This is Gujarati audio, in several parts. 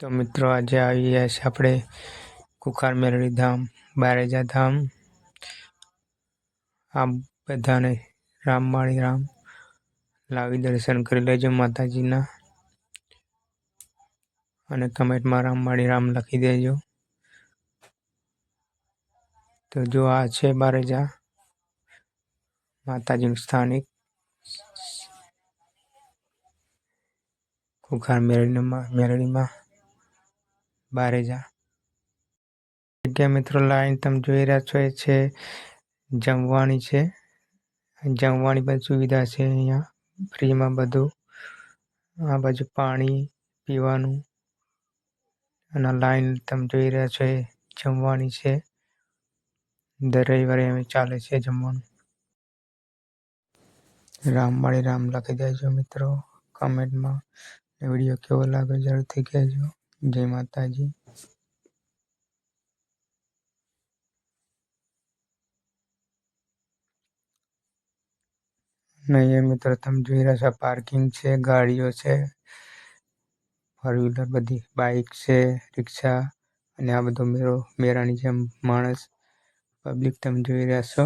તો મિત્રો, આજે આવી ગયા છે આપણે કુખાર મેરડી ધામ, બારેજા ધામ. આ બધાને રામ માળી રામ લાવી દર્શન કરી લેજો માતાજીના. અને કમેન્ટમાં રામ માળી રામ લખી દેજો. તો જો આ છે બારેજા, માતાજીનું સ્થાનિક કુખાર મેરડીમાં મેરડીમાં. બારેજા જગ્યા મિત્રો લાઈન તમે જોઈ રહ્યા છો, એ છે જમવાની છે. જમવાની પણ સુવિધા છે અહીંયા, ફ્રીમાં બધું. આ બાજુ પાણી પીવાનું. અને લાઈન તમે જોઈ રહ્યા છો, એ જમવાની છે. દર રવિવારે અમે ચાલે છે જમવાનું. રામવાળી રામ લખી દેજો મિત્રો કમેન્ટમાં વીડિયો કેવો લાગે જરૂરથી કહેજો. જય માતાજી. નહીં મિત્રો, તમે જોઈ રહ્યા છો પાર્કિંગ છે, ગાડીઓ છે ફોર વ્હીલર બધી બાઇક છે રિક્ષા અને આ બધો મેળો મેળાની જેમ માણસ પબ્લિક તમે જોઈ રહ્યા છો.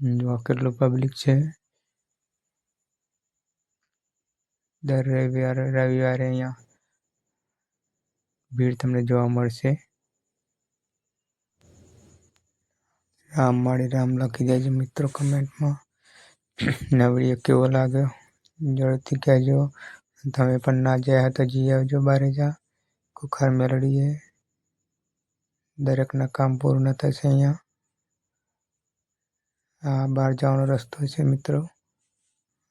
જો કેટલું પબ્લિક છે. દર રવિવારે રવિવારે અહીંયા ભીડ તમને જોવા મળશે. રામ માળી રામ લખી દેજો મિત્રો કમેન્ટમાં. નવડીએ કેવો લાગ્યો? જરૂરથી કહેજો. તમે પણ ના જાય તો જઈ આવજો બારે જા. કુખાર મેળડીએ દરેકના કામ પૂર્ણ થશે અહીંયા. આ બહાર જવાનો રસ્તો છે મિત્રો.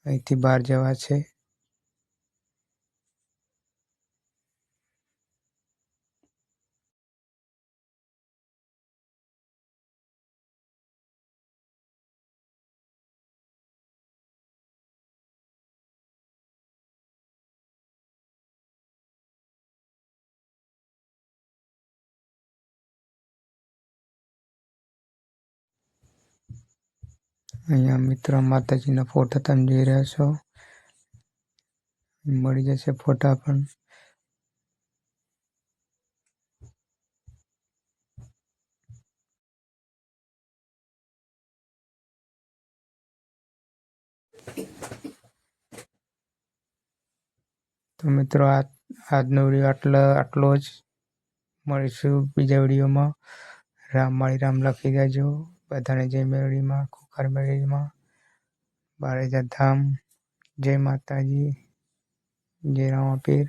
અહીંથી બહાર જવા છે. અહીંયા મિત્રો માતાજીના ફોટા તમે જોઈ રહ્યા છો. મળી જશે ફોટા પણ. તો મિત્રો આ આજનો વીડિયો આટલો આટલો જ મળીશું બીજા વિડીયોમાં. રામ માળી રામ લખી દેજો. બધાને જય મેળવીમાં ખુખાર મેળવીમાં બારેજા ધામ જય માતાજી જય રામાપીર.